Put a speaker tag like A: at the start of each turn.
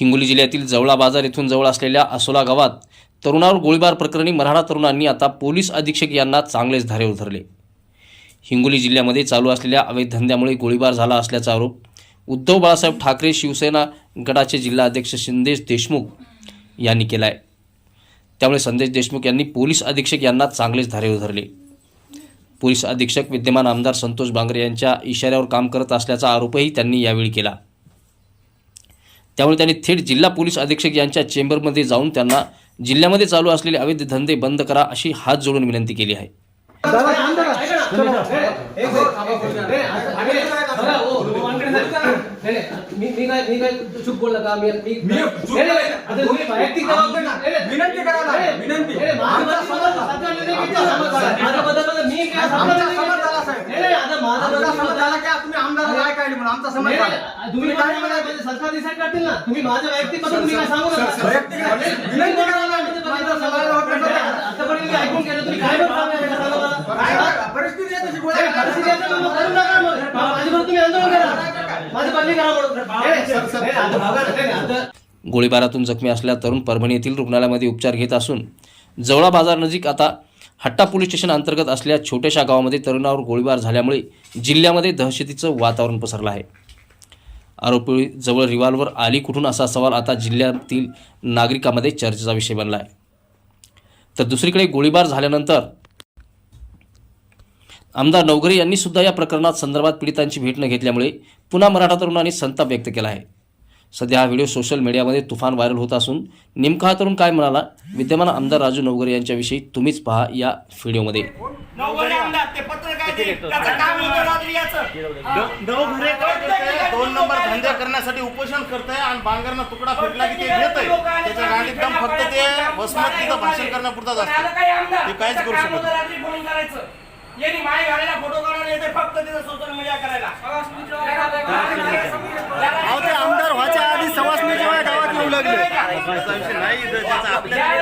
A: हिंगोली जिल्ह्यातील जवळा बाजार येथून जवळ असलेल्या असोला गावात तरुणावर गोळीबार प्रकरणी मराठा तरुणांनी आता पोलीस अधीक्षक यांना चांगलेच धारेवर धरले हिंगोली जिल्ह्यामध्ये चालू असलेल्या अवैध धंद्यामुळे गोळीबार झाला असल्याचा आरोप उद्धव बाळासाहेब ठाकरे शिवसेना गटाचे जिल्हाध्यक्ष संदेश देशमुख यांनी केला आहे त्यामुळे संदेश देशमुख यांनी पोलीस अधीक्षक यांना चांगलेच धारेवर धरले पोलीस अधीक्षक विद्यमान आमदार संतोष बांगरे यांच्या इशाऱ्यावर काम करत असल्याचा आरोपही त्यांनी यावेळी केला. त्यामुळे त्यांनी थेट जिल्हा पोलीस अधीक्षक यांच्या चेंबरमध्ये जाऊन त्यांना जिल्ह्यामध्ये चालू असलेले अवैध धंदे बंद करा अशी हात जोडून विनंती केली आहे
B: विनंती तुम्ही आमदाराला काय काय म्हणून आमचा समाज झाला.
C: तुम्ही
B: काय?
C: सरकार डिसाईड करतील ना. तुम्ही माझ्या वैयक्तिक तुम्ही काय सांगू नका.
B: वैयक्तिक. माझा
C: आतापर्यंत मी ऐकून घेतलं तुम्ही काय सांगा
B: परिस्थिती आहे तशी.
C: परिस्थिती आहे तर मग करू नका तुम्ही आंदोलन करा. माझी बदली करा म्हणून.
A: गोळीबारातून जखमी असलेला तरुण परभणी येथील रुग्णालयामध्ये उपचार घेत असून जवळा बाजार नजीक आता हट्टा पोलीस स्टेशन अंतर्गत असलेल्या छोट्याशा गावामध्ये तरुणावर गोळीबार झाल्यामुळे जिल्ह्यामध्ये दहशतीचं वातावरण पसरलं आहे. आरोपी जवळ रिव्हॉल्वर आली कुठून असा सवाल आता जिल्ह्यातील नागरिकांमध्ये चर्चेचा विषय बनला आहे तर दुसरीकडे गोळीबार झाल्यानंतर आमदार नवघरे यांनी सुद्धा या प्रकरणात संदर्भात पीडितांची भेट न घेतल्यामुळे पुन्हा मराठा तरुणांनी संताप व्यक्त केला आहे. सध्या हा व्हिडिओ सोशल मीडियामध्ये तुफान व्हायरल होत असून नेमका हा तरुण काय म्हणाला? विद्यमान आमदार राजू नवघरे यांच्याविषयी तुम्हीच पहा या व्हिडिओमध्ये?
D: दोन नंबर धंदे करण्यासाठी उपोषण करतंय आणि बांगरना तुकडा फेकला की ते घेतंय. त्याच्या गाडीत दम फक्त ते वसमत तिथं भाषण करण्यापुरताच असतं ते काहीच करू शकत
E: यांनी माय घालायला फोटो काढायला येते फक्त तिथं सोशल मीडिया करायला.
D: लागले नाही आपल्या